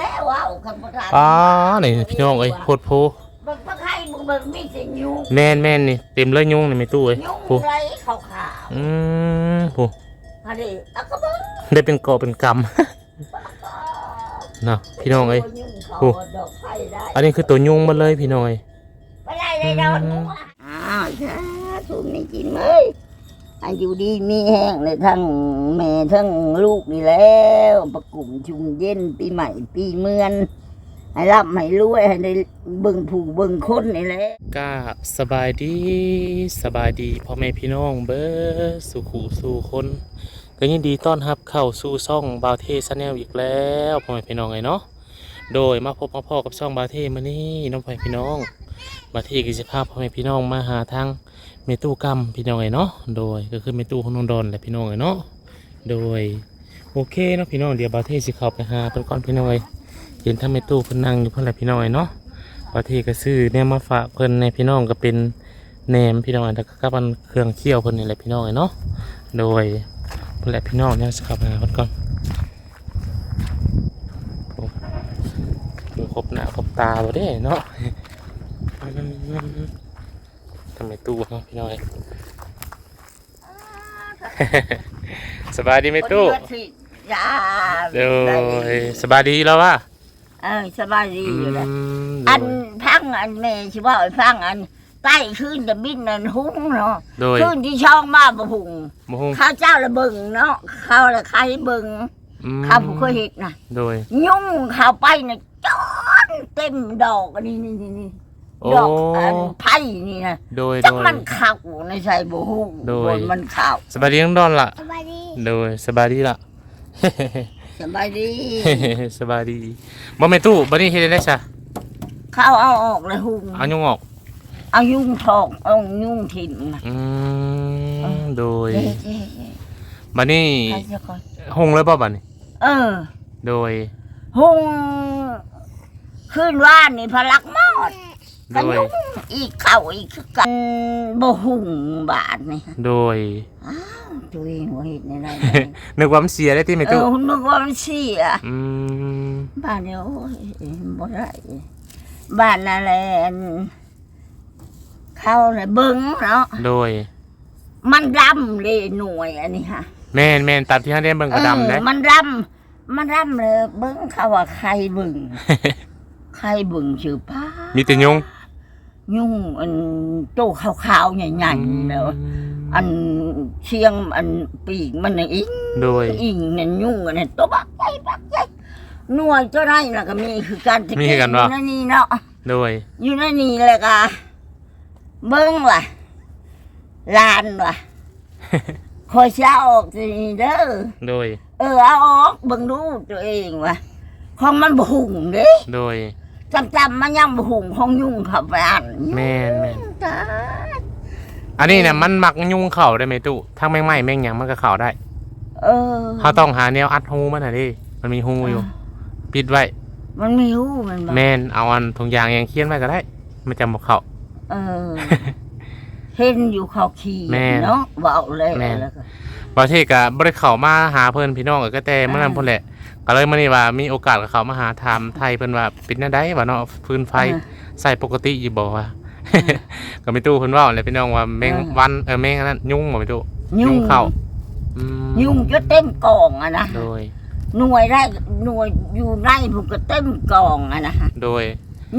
แล้วว้าวคันประธานอ๋อนี่พี่น้องเอ้ยโพดโพเบิ่งปลาไข่เบิ่งเบิ่งมีสิยุงแม่นแม่นนี่เต็มเลยยุงนี่ไม่ตู้เอ้ยยุงโอ้ไรขาวขาวอืมโอ้ๆอันนี้เอาก็เบิ่งได้เป็นกอเป็นกำเนาะพี่น้องเอ้ยยุงเขาโอ้ดอกไผ่ได้อันนี้คือตัวยุงหมาเลยพี่น้องเอ้ยไปได้เลยดอกยุงอะอ้าวจ้าถูกไม่กินเลย อายุดีมีแห้งเลยทั้งแม่ทั้งลูกนี่แล้วประกุ่มชุมเย็นปีใหม่ปีเมือนให้รับให้รวยให้ได้เบิ่งผู้เบิ่งคนนี่แหละก็สบายดีสบายดีพ่อแม่พี่น้องเบิร์สุขูสู่คนก็ยินดีต้อนรับเข้าสู่ช่องบาวเทสแนลอีกแล้วพ่อแม่พี่น้องไงเนาะโดยมาพบมาพ่อกับช่องบาวเทมานี่น้องพ่อแม่พี่น้องบาวเทกิจภาพพ่อแม่พี่น้องมาหาทาง เมตู้กรรมพี่น้องไงเนาะโดยก็คือเมตู้ของน้องดอนแหละพี่น้องไงเนาะโดยโอเคเนาะพี่น้องเดี๋ยวบาเทสิเข้าไปหาเพิ่นก่อนพี่น้องไงเห็นทางเมตู้เพิ่นนั่งอยู่เพิ่นแหละพี่น้องไงเนาะประเทก็ซื้อเนี่ยมาฝากเพิ่นในพี่น้องก็เป็นแหนมพี่น้องแล้วก็กับมันเครื่องเคี่ยวเพิ่นนี่แหละพี่น้องเนาะโดยเพิ่นแหละพี่น้องเนี่ยสครับมาเพิ่นก่อนดูครบหน้าครบตาบ่ได้เนาะ ทำไมตู้เนาะพี่น้องเอ้ยสบายดีไหมตู้คนเดียวสิจ้าโดยสบายดีแล้ววะเออสบายดีอือยู่แล้วมอันโดยพังอันแม่ชิว่าไอ้พังอันใต้ขึ้นจะบินนั่นหุ้งเนาะโดยขึ้นที่ช่องมาบ่หุงบ่ฮู้ข้าวเจ้าละเบิ่งเนาะข้าวละใครเบิ่งอืมข้าวผู้เคยเห็นน่ะโดย ยุ่งข้าวไปน่ะจอนเต็มดอกอันนี้นี่นี่นี่โอ้ ดอกอันไผ่นี่นะโดยจักโดย มันเข้าในใส่บ่ฮู้โดยบนมันเข้าสบายดีน้องดอนล่ะสบายดีโดยสบายดีล่ะ สบายดี สบายดีบ่แม่นตู้บัดนี้เฮ็ดได้ซะข้าวเอาออกเลยหุงเอายุงออก เอายุ่งทอกเอายุ่งถิ่นนะอืมโดยเจ๊เจ๊เจ๊บัดนี้ใครจะก่อนหงเลยบ่บัดนี้ เออ โดย หุงขึ้นว่านนี่พลักมอด โดกันยยุ่งอีกเข่าอีกคือกันบ่หุงบาทนี่โดยตัวเองว่าเห็นในไรนึกว่ามันเสียได้ที่แม่เอตู้อคุณนึกว่ามันเสียอืมบ้านเนี่ยโอ้ยบ่ได้บ้านอะไรอันเข้าเลยเบิ้งเนาะโดย มันดำเลยหน่วยอันนี้ค่ะแม่นแม่นตามที่เฮาได้เบิ่งกระดำเอเด้อมันดำมันดำเลยเบิ้งเขาว่าใครเบิ้งใครเบิ้งชื่อป้ามีแต่ยุง ยุ่งอันโตขาวๆใหญ่ๆแล้วอันเชียงอันปีกมันน่ะอิงโดยอิงนั่นยุ่งอันนั้นตัวบักใหญ่บักใหญ่หน่วยเจ้าได้น่ะก็มีคือการตะมีเกียกันอยู่วะในนี่เนาะโดยอยู่ในนี่แหละก็เบิ้งว่ะลานว่ะคอยเช้าออกสิเด้อโดย เออเอาออกเบิ่งดูตัวเองว่ะของมันบ่หุงเด้โดย จำจำๆมันยังบ่หุงของยุ่งเข้าไปอ่านแม่นแม่นตายอันนี้เนี่ยมันมักยุงเข้าได้แม่ตู้ทั้งแมงไหม้แมงหยังมันก็เข้าได้เออเฮาต้องหาแนวอัดหูมันน่ะดิมันมีหูอยู่ ปิดไว้ มันมีหูมันบ่แม่นเอาอันถุงยางยังเคียนไว้ก็ได้ มันจะบ่เข้าเออ เห็นอยู่เขาขี่แม่นเนาะเว้าเลยแม่น แล้วก็ประเทศก็บ่ได้เข้ามาหาเพิ่นพี่น้องก็แต่เมื่อนั้นอ่าพุ่นแหละ ก็เลยมื้อนี้ว่ามีโอกาสก็เข้ามาหาถามไทยเพิ่นว่าเป็นจังไดว่าเนาะฟืนไฟเออใส่ปกติอยู่บ่ว่าก็มีตู้เพิ่นเว้าแหละพี่น้องว่าแมงเออวันเออแมงอันนั้นยุงบ่มีตู้ยุ่งเข้าอืมยุ่งจะเต็มกองอะนะโดย หน่วยได้หน่วยอยู่ในผมก็เต็มกองอะนะฮะโดย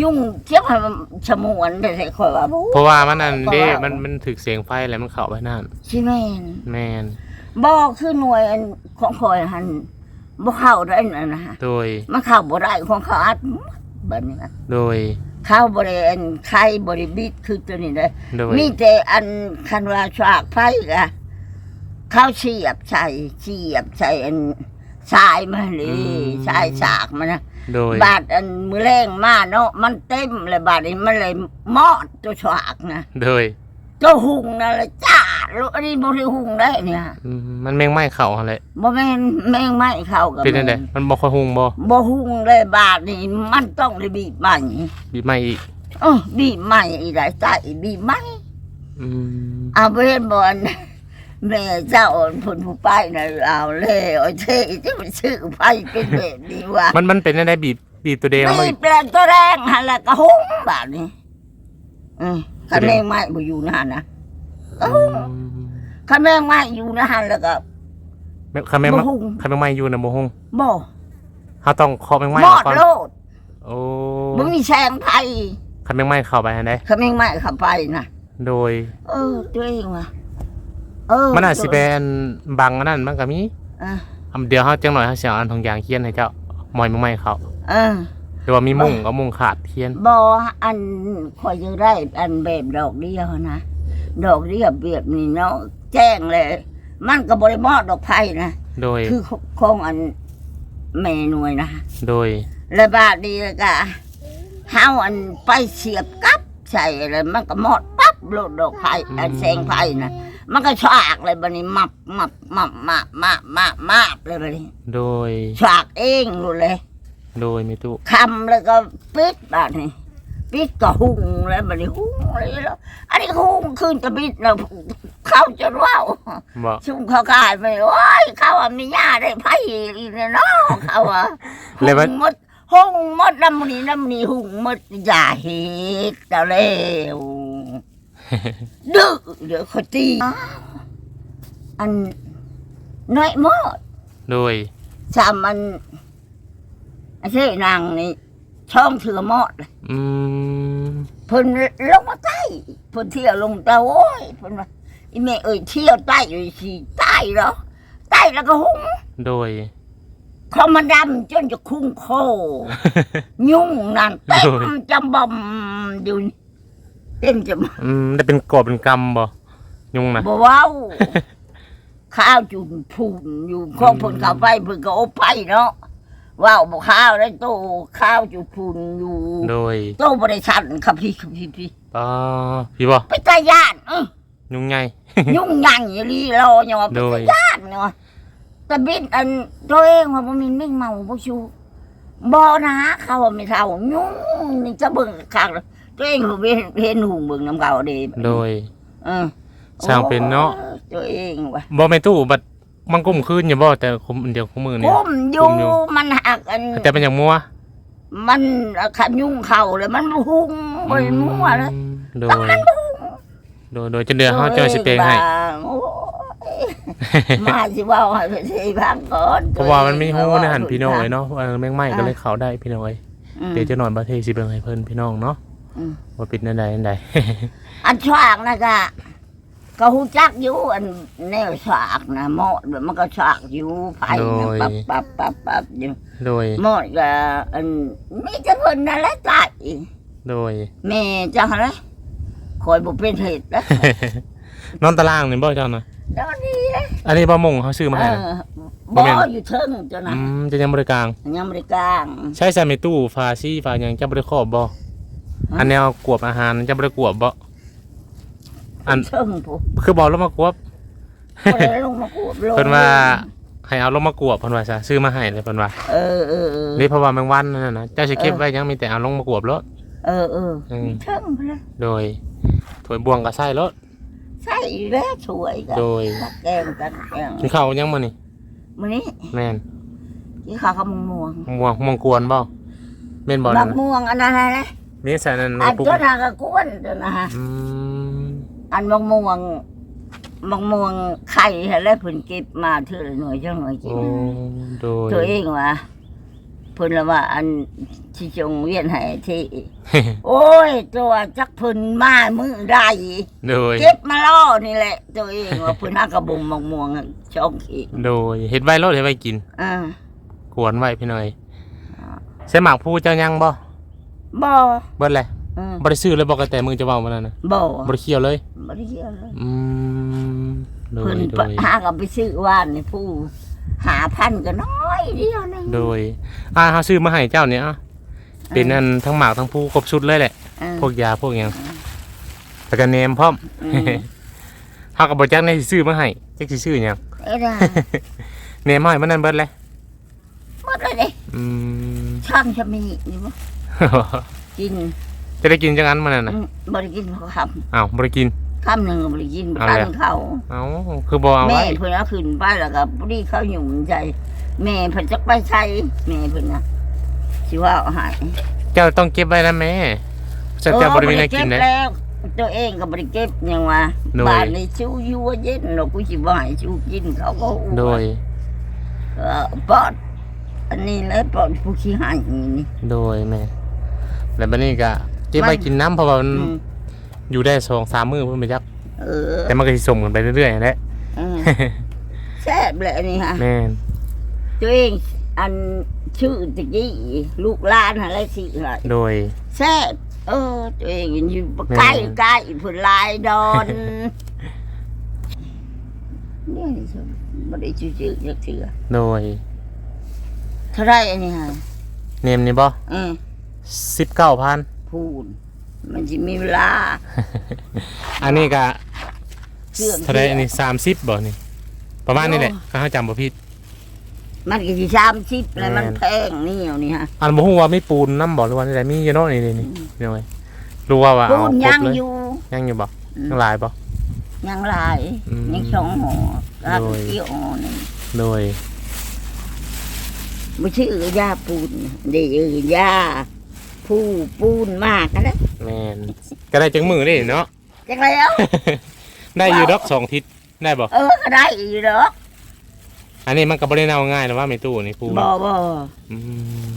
ยุ่งเทียบให้มันฉมวนได้ใส่ข่อยว่าเพราะว่ามันอันเด้เพราะว่ามัมันมันถึกเสียงไฟแล้วมันเข้าไปนั่น ชิแม่นแม่นบ่คือหน่วยอันของข่อยหัน บ่เข้าได้นั่นนะฮะโดย มันเข้าบ่ได้ของเขาอัดหมดแบบนี้นะโดย เข้าบ่ได้อันไข่บ่ได้บิดคือตัวนี้ได้โดย มีแต่อันคันว่าฉากไฟก็เข้าเสียบใส่เสียบใส่อันสายมาเลยสายฉากมันนะ โดย บาดอันมือแรงมาเนาะมันเต็มเลยบาดนี้มันเลยมอดตัวฉากนะ โดย ตัวหุงนะเลยจ้าลูกอันนี้บ่ได้หุงได้เนี่ยอืมมันแมงไหม้เข้าหั่นแหละบ่แม่นแมงไม้เข้ากับเป็นจังไดมันบ่ค่อยหุงบ่บ่หุงเลยบาดนี้มันต้องได้บีบใหม่บีบไหม้อีกเออบีบใหม่อีได้ใส่บีบใหม่อืมเอาไปเห็นบ่อนแม่เจ้าผลผู้ป้ายน่ะเอาเลยโอ้ยเท่จะไปซื้อไฟเป็นแบบนี้วะมันมันเป็นอะไรบีบบีบตัวเดงมานี่แปลงตัวแรงหันละกระหุ้งแบบนี้อืม คันแมงไม้บ่อยู่นะฮะนะกระหุ้งคันแมงไม้อยู่นะฮะแล้วก็คันแมงบ่หุ้งคันแมงไม้อยู่นะโมหงบ่เขาต้องเคาะแมงไม้มอออกดก่อนโลดโอ้บ่มีแสงไฟคันแมงไม้เข้าไปอันใดคันแมงไม้เข้าไปนะโดย เออตัวเองว่ะเออมันอาจสิเป็นบังอันนั้นมันก็มีเอออันเดียวเฮาจังหน่อยเฮาสิเอาอันทองยางเคียนให้เจ้าหมอยแมงไม้เขา เออ หรือว่ามีมุ้งก็มุ้งขาดเคียนบออันคอยจะได้อันแบบดอกเดียวนะ ดอกเดียวแบบนี้เนาะแจ้งเลย มันก็บริมอดดอกไผ่นะโดยคือคงอันแม่หน่วยนะโดยระบาดดีแล้วก็เฮาอันไปเสียบกับใส่เลยมันก็มอดปั๊บโลดดอกไผ่อันแสงไผ่นะมันก็ฉากเลยบันนี้มับมับมับมับมับมับมับเลยบันนี้โดยฉากเองเลย โดยมีตู้คำแล้วก็ปิดแบบนี้ปิดก็หุ่งแล้วบันนี้หุ่งเลยแล้วอันนี้ก็หุ่งขึ้นจะปิดแล้วเข้าจนว่าวบ่ชุ่มเขากายไปโอ้ยเขาว่ามีหญ้าได้ไผ่อีกเนี่ยเนาะเขาว่าเลยว่าหุ่งหมดหุ่งหมดน้ำนี้น้ำนี้หุ่งหมดอย่าเฮ็ดเจ้าเลวดื้อเดี๋ยวเขาตีอ้าวอันน้อยหมดโดยสามอัน ไอ้เช่นางนี่ช่องเถือหมดเลยอืมเพิ่นลงมาใต้เพิ่นเที่ยวลงตะโอ้ยเพิ่นว่าอีแม่เอ้ยเที่ยวใต้อยู่สิใต้เหรอใต้แล้วก็หุ้งโดย เขามาดำจนจะคุ้งโค ยุ่งนั่นเต็มโอ้ยจำบอมอยู่นี่เต็มจำ อืมได้เป็นกอบเป็นกำบ่ยุงนะ บ่เว้า ข้าวจุนพูนอยู่ของเพิ่นเข้าไปเพิ่นก็เอาไปเนาะ ว้าวบ่ข้าวได้โตข้าวจุนพูนอยู่ โดยโตบ่ได้ชันครับพี่ครับพี่พี่อ๋อพี่บ่ไปตาย่านอื้อยุงไง ยุ่งยังอยู่ลีรอเนี่ยว่าโดไปยย่านเนี่ยว่าแต่บิดอันตัวเองว่าบ่มีไม่เมาบ่ชูบ่นะเขาว่าไม่เท่ายุ่งนี่จะเบิ่งคักเลยตัวเองเห็นเห็นหุงเบิ่งน้ำเขาเด้โดยเออสร้างเป็นเนาะโอ้ยตัวเองว่ะบ่แม่ตู้บัด มันกุ้มขึ้นอยู่บ่แต่คุมเดียวคุมมือนี่ก้มอยู่ก้มอยู่มันหักอันแต่เป็นอย่างมัว มันขันยุ่งเข่าเลยมันหุงบ่ได้มั่วเลยอืมโดยโดยโดยจนเดือนเฮาจะสิเปลงให้ตัวองว่าโอ้ยมาสิเว่าให้ไปสิพังก่อนเพราะว่ามันมีฮู้ในหันพี่น้องเอ้ยเนาะเออแมงไม้ก็เลยเข้าได้พี่น้องเอ้ยอืมเดี๋ยวจะนอนประเทศสิเบิ่งให้เพิ่นพี่น้องเนาะอืมว่าปิดนั่นใดนั่นใดอันฉากนะกะ ก็หูจักอยู่อันแนวฉากนะหมอดมันก็ฉากอยู่ไผ่นะปับปับปับปับอยู่โดย หมอดก็อันมีแต่เพิ่นนั่นแหละตายโดย แม่จังอะไรคอยบ่เป็นเหตุนะ นอนตารางนี่บ่เจ้านะตอนนี้นะอันนี้บ่มงเขาซื้อมาเอให้นะ อบ่บ่แม่น อยู่เทิงจ้ะนะอืมจะยังบริกลาง ยังบ่ได้กลาง ใช้ใส่ในตู้ฟาซี่ฟาหยังจะบริครอบบ่อันแนวกวบอาหารจะบริกวบบ่ อันเทิงผู้คือบอกแล้วมากวบบ่ได้ลงมาพูดลงเพิ่นว่าให้เอาลงมากวบเพิ่นว่าซะซื้อมาให้เลยเพิ่นว่าเออเออเออ นี่เพราะว่าแมงวันนั่นน่ะนะเจ้าสิเก็บไว้ยังมีแต่เอาลงมากวบแล้ว เออเอออืมเทิงพุ่นนะโดยถ้วยบวงก็ใส่รถใช่แล้วสวยกันโดยแกงกันแกงกินข้าวยังมื้อนี่มื้อนี้แม่นที่เขากำลังม่วงม่วงม่วงกวนบ่แม่นบ่บันั่กนน่ะม่วงอันนั้นนะมีใส่นั่นอันปรุงตัวนาก็กวนตัวนะฮะอืม อันบักม่วงบักม่วงไข่แล้วเพิ่นเก็บมาเท่าหน่วยจังหน่วยกินโอ้โดยตัวเองว่าเพิ่นละว่า อันที่จงเวียนให้ที่โอ้ย ตัวจักเพิ่นมามือได้โดยเก็บมาล่อนี่แหละ ตัวเองว่าเพิ่นหากระบุมบักม่วงช่องขีดโดยเฮ็ดไว้รถเฮ็ดไว้กินอ่ากวนไว้พี่หน่อยใส่หมากผู้เจ้ายังบ่บ่เบิดเลย อืมบ่ได้ซื้อเลยบอกกันแต่มือจะเว้ามันนั่นน่ะบ่บ่ได้เคี่ยวเลย บ่ได้เกี่ยวเลยอืมโดเพิ่ยนโดยหากับไปซื้อว่านนี่ผู้หาพันก็น้อยเดียวนึงโดยอ่าเฮาซื้อมาให้เจ้าเนี่ยอะเป็นอันทั้งหมากทั้งผู้ครบชุดเลยแหละ เออ พวกยาพวกหยังแล้วก็เนมพร้อมอืม เฮาก็บ่จักในสิซื้อมาให้จักสิซื้อหยัง เอ้ยนะเนมให้มันนั่นเบิดเลยหมดเลยเด้อืม ช่างจะมีนี่บ่กิน จะได้กินจังอันมันนั่นน่ะอืมบ่ได้กินเขาคอ้าวบ่ได้กินำคคำหนึ่งก็บริกินเอาตั้เลยงเขาเอ้าคือบ่เอาแม่ไว้เพิ่นเอาขึ้นไปแล้วก็พอดีเขาหยุ่มใจ แม่เพิ่นจักไปใช้แม่เพิ่นนะสิว่าเอาใหายเจ้าต้องเก็บไว้นะแม่จะจะบ่ได้มีอะไรกินนะ แล้ว ตัวเองก็บริเก็บยังว่าโดยบ้านในชูอยู่ว่าเย็นเรากูสิบ่ให้ชูกินเขาก็อู้โดย เออปอดอันนี้แหละปอดผู้ขี้หายนี่ โดยแม่แล้วบัดนี้ก็ เก็บไว้กินน้ำเพราะว่ามันอืมอยู่ได้สองสามมื้อเพิ่นไปจัก เออแต่มันก็สิส่งกันไปเรื่อยๆนั่นแหละ เออแซ่บเลยอันนี่ฮะ แม่นตัวเองอันชื่อตะกี้ลูกหลานอะไรสิอะไรโดย แซ่บเออ ตัวเองอยู่ใกล้ใกล้ผลลายดอนเนี่ยนี่สิบ่ได้ชื่อชื่อจักเถือโดยเท่าไรอันนี้ฮะเนมนี่บ่เออ19,000 พูดมันจะมีเวลา อันนี้ก็เครื่องเท่าไรอันนี้30บ่นี่ ประมาณนี้แหละโอ้ถ้าเฮาจำบ่ผิด มันก็สิสามสิบแล้วมันแม่นแพงนี่เอานี่ฮะอันบ่ฮู้ว่ามีปูนน้ำบ่หรือว่าอะไรมีอยู่เนาะนี่นี่นี่นี่ไว้รู้ว่าว่าพูเอาดครยับงเลยอยู่ยังอยู่บ่อืมยังหลายบ่ ยังหลายอืมยังสองห่อรักโดย เกี่ยวห่อหนึงโดยไม่ชื่อยาปูนเดี๋ยวยา ผู้ปูนมากกันแล้วแม่นก็ได้จังมือนี่เนาะ จังแล้ว ได้อยู่ดอกสองทิศได้บ่เออก็ได้อยู่ดอกอันนี้มันก็บ่ได้เน่าง่ายหรอกว่าไม่ตู้นี่ปูบ่บ่อืม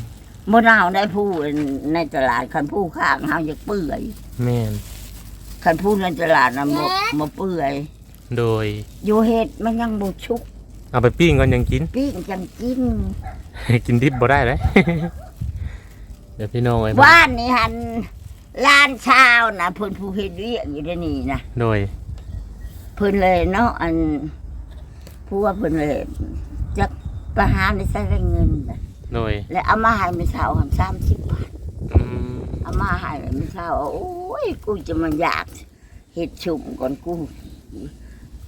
บ่นาวได้ผู้ในตลาดคันผู้ข้างเฮาจะเปื่อยแม่นคันผู้ในตลาดน่ะบ่บ่เปื่อยโดยอยู่เฮ็ดมันยังบ่ชุก เอาไปปิ้งก่อนยังกิน ปิ้งจังกิน กินดิบบ่ได้เลย เดี๋ยวพี่น้องไว้ว่านนี่หันล้านชาวน่ะเพิ่นผู้เฮ็ดเวียกอยู่ในนี่นะโดยเพิ่นเลยเนาะอันผู้ว่าเพิ่นเลยจักประหารในใส่เงินน่ะโดยแล้วเอามาให้มื้อเช้าหัน30บาทอืมเอามาให้มื้อเช้าโอ้ยกูจะมาอยากเฮ็ดชุ่มก่อนกู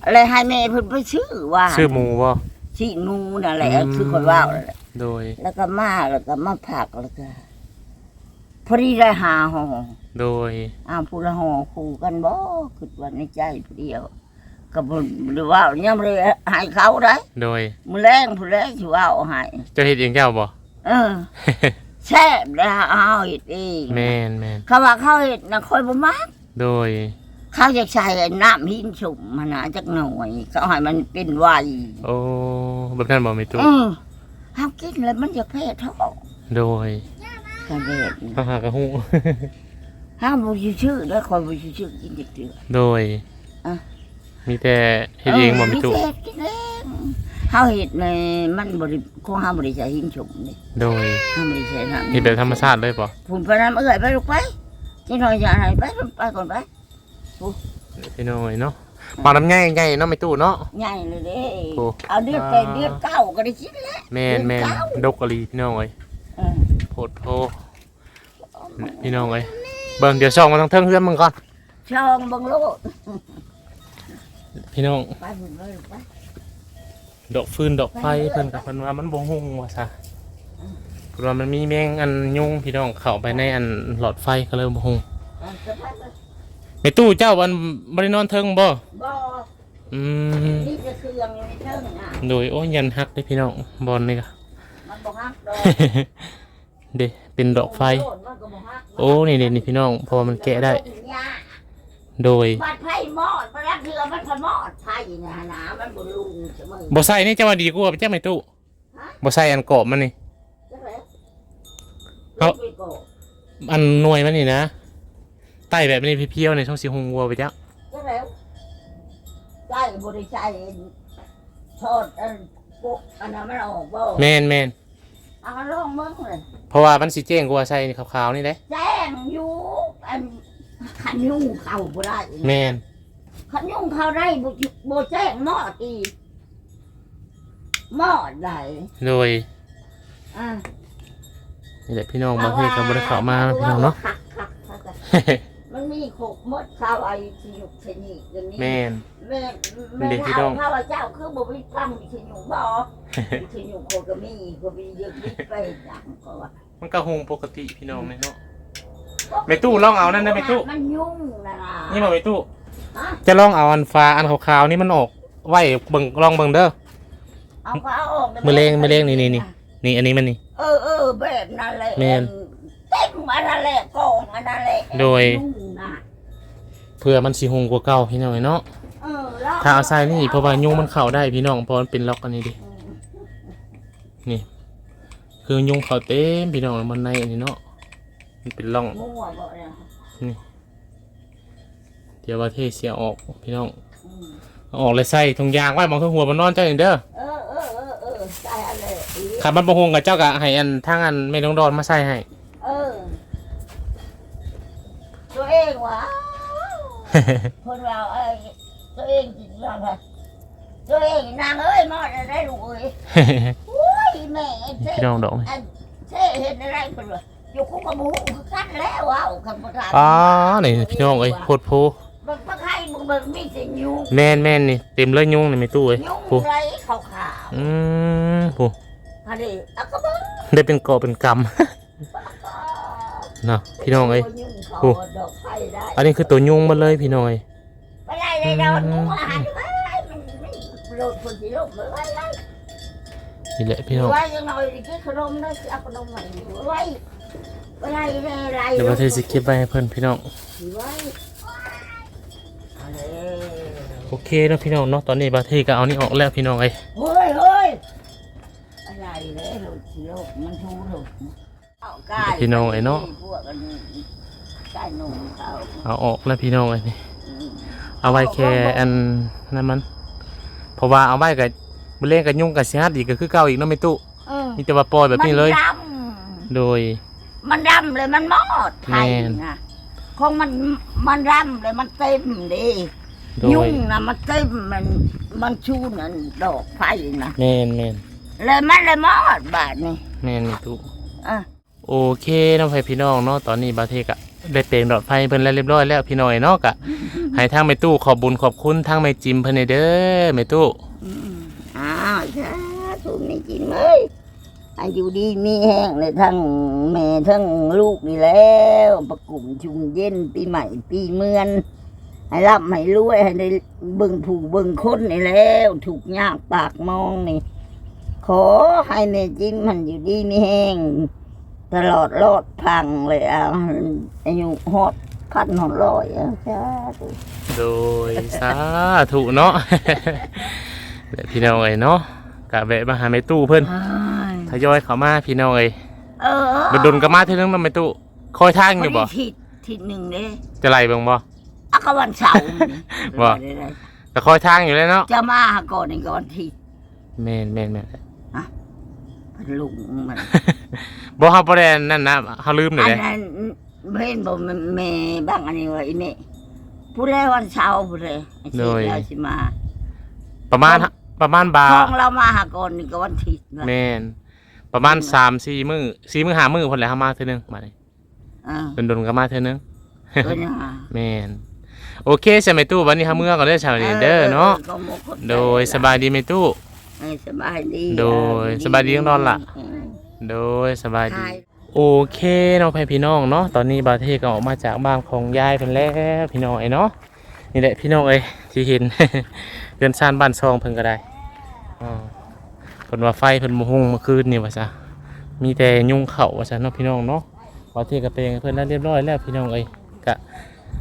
อะไรให้แม่เพิ่นไปซื้อว่าชื่อหมูบ่สิหนูนั่นแหละอืมคือคนว่านั่นแหละโดย แล้วก็มาแล้วก็มาผักแล้วก็ พอดีได้หาห่อโดยอ้าวผู้ละห่อคู่กันบ่คิดว่าในใจผู้เดียวก็บ่หรือว่ายังบ่ได้ให้เขาได้โดยมื้อแรงผู้แรงสิว่าเอาให้เจ้าเฮ็ดเองเจ้าบ่เออแซ่บแล้วเอาเฮ็ดเองแม่นแม่นเขาว่าเขาเฮ็ดน่ะค่อยบ่มักโดยเขาจะใช้น้ำหินสุ่มมันน่ะจักหน่อยเขาให้มันเป็นไวโอ้แบบนั้นบ่ไม่ตู้อือเฮากินแล้วมันจะแพ้ท้องโดย กันเด็ดเฮาหากระฮู้เฮาบ่สิชื่อแล้วคอยบ่สิชื่อกินจักเทื่อโดย อะ มีแต่เฮ็ดเองบ่ไม่ตู้เฮ็ดกินเองเฮาเฮ็ดในมันบ่ได้ของเฮาบ่ได้ใช้หินสุ่มนี่โดยเฮาบ่ได้ใช้น้ำเฮ็ดแบบธรรมชาติเลยบ่พุ่นไปน้ำเอ้ยไปลูกไปจิหน่อยจะให้ไปไปก่อนไปพี่น้อยเนาะปลาน้ำใหญ่ใหญ่เนาะไม่ตู้เนาะ ใหญ่เลยเด้โอ้ เอาเดือดไปเดือดเก้าก็ได้กินแล้ว แม่นแม่นดกกะลีพี่น้องเอ้ยเออ โพดโพพี่น้องเอ้ยเบิ่งเดี๋ยวส่องมาทางเทิงเฮือนมึงก่อน ช่องเบังโลดพี่น้อง ไปพุ่นไปลูกไปดอกฟืนดอกไฟเพิ่นกับเพิ่นว่ามันบ่ฮุงว่าซะเพิ่นว่ามันมีแมงอันยุงพี่น้องเข้าไปในอันหลอดไฟก็เลยบ่ฮุงเอาจะไปไปในตู้เจ้ามันบ่ได้นอนเทิงบ่บ่อืมนี่จะเครื่องอยู่ในเทิงอะโดยโอ้ยยันฮักเด้พี่น้องบอลนี่ก็ มันบ่ฮักดอก เด้เป็นดอกไฟโลดมันก็บ่ฮักโอ้นี่เด้นี่พี่น้องเพอมันแกะได้ โดยบัดไผ่มอดบ่รักเรือมันพะมอดไผ่นะหนามันบ่ลุงเสมอบ่ใส่นี่จะว่าดีกว่าจ้าไม่ตู้บ่ใส่อันกรอบมันนี่จังได๋เอาไปโกะอันหน่วยมันนี่นะไต่แบบนี้เพียวๆในช่องสีหงวัวไปจ้ะจังได๋ได้บ่ได้ใช้ทอดอันปุ๊กอันนั้นมันออกบ่แมนแมน เอาลองเบิ่งเลยเพราะว่ามันสีเจ้งกว่าใส่ขาวๆนี่เด้แจ้งอยู่อันขันยุ่งเข้าบ่ได้แมนขันยุ่งเข้าได้บ่บ่แจ้งมอดอีกมอดได้โดยอ่านี่แหละพี่น้องบางทีก็บ่ได้เข้ามาพี่น้องเนาะคักคักคักคักมันมีขกมดข้าวไอ้ที่อยู่ชนิดอย่างนี้แมนแม่เด็แม่กพี่เฒ่าน้องข้าวเจ้าคือบ่มีฟังมีชนิดบ่ มีชนิดโคก็มีก็มีเยอะนิดไปจังก็ว่ามันก็หงปกติพี่น้องเลยเนาะแม่ตู้ลองเอานั่นนะแม่ตู้มันยุ่งนะล่ะนี่มาไปตู้ฮะจะลองเอาอันฟ้าอันขาวๆนี่มันออกไว้เบิ่งลองเบิ่งเด้อเอาก็เอาออกได้ไหมือเลงมือเลงนี่นี่นี่นี่อันนี้มันนี่ เออเออแบบนั้นแหละแม่น เต็มอันนั้นแหละกองอันนั้นแหละโดยยุ่งนะเพื่อมันสิหุงกว่าเก่าพี่น้องเนาะเออแล้วถ้าเอาใส่นี่เพราะว่ายุงมันเข้าได้พี่น้องเพราะมันเป็นล็อกอันนี้ดิ นี่ คือยุงเข้าเต็มพี่น้องมันในอันนี้เนาะมันเป็นร่องมั่วบ่เนี่ยเดี๋ยวว่าเทเสียออกพี่น้องอืมเอาออกเลยใส่ถุงยางไว้มองทั้งหัวมันนอนเจ้าอย่างเด้อเออเออเออเออใส่อะไรอีกขับมันประหงกับเจ้ากะให้อันทางอันไม่ต้องดอนมาใส่ให้เออตัวเองวะคนเราเอ้ยตัวเองจริงจังเลยตัวเองนางเอ้ยมอดอะไรลูกเอ้ย โอ้ยแม่ไอ้เจ๊พี่น้องดอกนี่ไอ้เจ๊เห็นอะไรเป็นวะอยู่คุกกระมูคือกันแล้วว้าวคำประทานอ๋อนี่พี่น้องเอ้ยโคตรโพมันก็ให้มึงมึงมีแต่ยุงแม่นแม่นนี่เต็มเลยยุงนี่ไม่ตู้เอ้ยยุงโพไรขาวขาวอืมโพๆอันนี้อะก็มึงได้เป็นกอบเป็นกำเนาะพี่น้องเอ้ย ยุงเขาโอ้ ดอกไฟได้อันนี้คือตัวยุงมาเลยพี่น้องเอ้ย ไม่ได้เลยเราหนูอาหารไว้มันไม่โหลดคนที่โลกเลยไว้ไว้ นี่แหละพี่น้องไว้ยังหน่อยกินขนมนะสิเอาขนมใหม่ไว้ไว้ไรไรไรเดี๋ยวประเทศสิเก็บไว้ให้เพิ่นพี่น้องไว้เอาเลยโอเคเนาะพี่น้องเนาะตอนนี้ประเทศก็เอานี่ออกแล้วพี่น้องเอ้ยเฮ้ยเฮ้ยอะไรเลยโหลดสิโลกมันทูโหลดเอาใกล้พี่น้องไอ้เนาะพวกกันใกล้หนุ่มเขาเอาออกแล้วพี่น้องเอ้ยนี่อืมเอาไว้แค่อันนั่นมันเพราะว่าเอาไว้กับ มือเล่นกับยุ่งกับเสียหัดอีกก็คือเก่าอีกเนาะไม่ตู้เออมีแต่ว่าปล่อยแบบนี้เลย มันดโดยำมันดำเลยมันมอดไทยแม่น นะคงมันมันดำเลยมันเต็มดีโดยุ่ยงนะมันเต็มมันมันชูนั่นดอกไฟนะแม่นแม่นเลยมันเลยมอดบาทนี่แม่นไม่ตู้ อะ โอเคน้องไฟพี่น้องเนาะตอนนี้บาเทกะได้เปลงดอดไฟเพิ่นแล้วเรียบร้อยแล้วพี่น้อยเนาะกะ ให้ทางแม่ตู้ขอบบุญขอบคุณทางแม่จิมเพิ่นให้เด้อแม่ตู้ อืม อ้าวสาธุไม่กินเลยอายุดีมีแห้งเลยทั้งแม่ทั้งลูกนี่แล้ว ประกุมชุมเย็นปีใหม่ปีเมือนให้ร่ำให้รวยให้ได้เบิ่งผู้เบิ่งคนนี่แล้ว ถูกยากปากมองนี่ ขอให้แม่จิ้มมันอยู่ดีมีแห้งตลอดรอดพังเลยอะอายุฮอดพันหอดร้อยอะจ้าธุโดยสาธุเนาะ และพี่น้องเอ้ยเนาะกะแวะมาหาแม่ตู้เพิ่นทยอยเข้ามาพี่น้องเอ้ยเออดนๆก็มาเทื่อนึงเนาะแม่ตู้คอยทางอยู่บ่วันนี้ทิศทิศหนึ่งเด้จะไล่เบิ่งบ่อะก็วันเสาร์นี่บ่ก็คอยทางอยู่เลยเนาะจะมาหาก่อนนี่ก็วันที่แม่นแม่นแม่นพันลุงมันบ่เฮาบ่ได้นั่นนะเฮาลืมนี่อันแหละนั้นเพื่อนบอกแม่บ้างอันนี้ว่าอีนี่ผู้ใดวันเสาร์ผู้ใดไอ้เสียเราสิมาประมาณ ประมาณบาท้องเรามาหาก่อนนี่ก็วันที่นะแม่นประมาณ3-4มื้อ4มื้อ5มื้อพุ่นแหละเฮามาเทื่อนึงมานี่อ่าดนๆก็มาเทื่อนึงเออเนี่ยแม่นโอเคใช่ไหมตู้วันนี้เฮาเมื่อก่อนเด้อชาวนี้เด้อเนาะก็หมกคนโดยสบายดีไหมตู้เออสบายดีโดยสบายดีทั้งนอนล่ะเออโดยสบายดีใช่โอเคน้องพี่พี่น้องเนาะตอนนี้บาเทก็ออกมาจากบ้านของยายเพิ่นแล้วพี่น้องไอ้เนาะนี่แหละพี่น้องเอ้ยที่เห็นเรือนซานบ้านซองเพิ่นก็ได้อ่าเพิ่นว่าไฟเพิ่นมุ่งเมื่อคืนนี่ว่าซะมีแต่ยุงเข่าว่าซะเนาะพี่น้องเนาะบาเทก็ไปให้เพิ่นแล้วเรียบร้อยแล้วพี่น้องเอ้ยกะ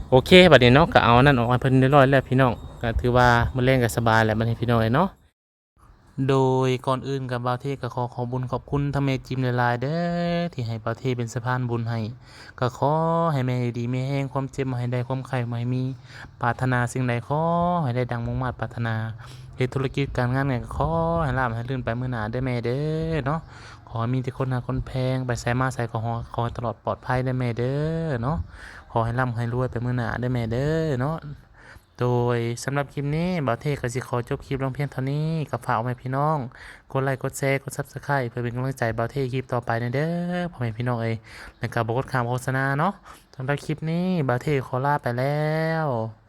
โอเคบัดนี้เนาะก็เอานั่นออกมาเพิ่นเรียบร้อยแล้วพี่น้องก็ถือว่ามื้อแรงก็สบายแล้วบัดนี้พี่น้องเอ้ยเนาะ โดยก่อนอื่นกับบาวเทก็ขอขอบุญขอบคุณทำเมจิมหลายๆเด้อที่ให้บาวเทเป็นสะพานบุญให้ก็ขอให้แม่ดีไม่แห้งความเจ็บมาให้ได้ความไข่มาให้มีปรารถนาสิ่งใดขอให้ได้ดังมุ่งมา่ปรารถนาเฮ็ดธุรกิจการงานไงก็ขอให้ลาบให้ลื่นไปมื้อหน้าเด้แม่เด้อเนาะขอให้มีแต่คนหาคนแพงไปใส่มาใส่ก็ขอขอตลอดปลอดภัยเด้แม่เด้อเนาะขอให้ร่ำให้รวยไปมื้อหน้าเด้แม่เด้อเนาะ โดยสำหรับคลิปนี้บ่าวเทก็สิขอจบคลิปลงเพียงเท่านี้กับฝากเอาไว้พี่น้อง กดไลค์กดแชร์กดซับสไครต์เพื่อเป็นกำลังใจบ่าวเทคลิปต่อไปนะเด้อพ่อแม่พี่น้องเอ้ยแล้วก็บอกดข้ามโฆษณาเนาะสำหรับคลิปนี้บ่าวเทขอลาไปแล้ว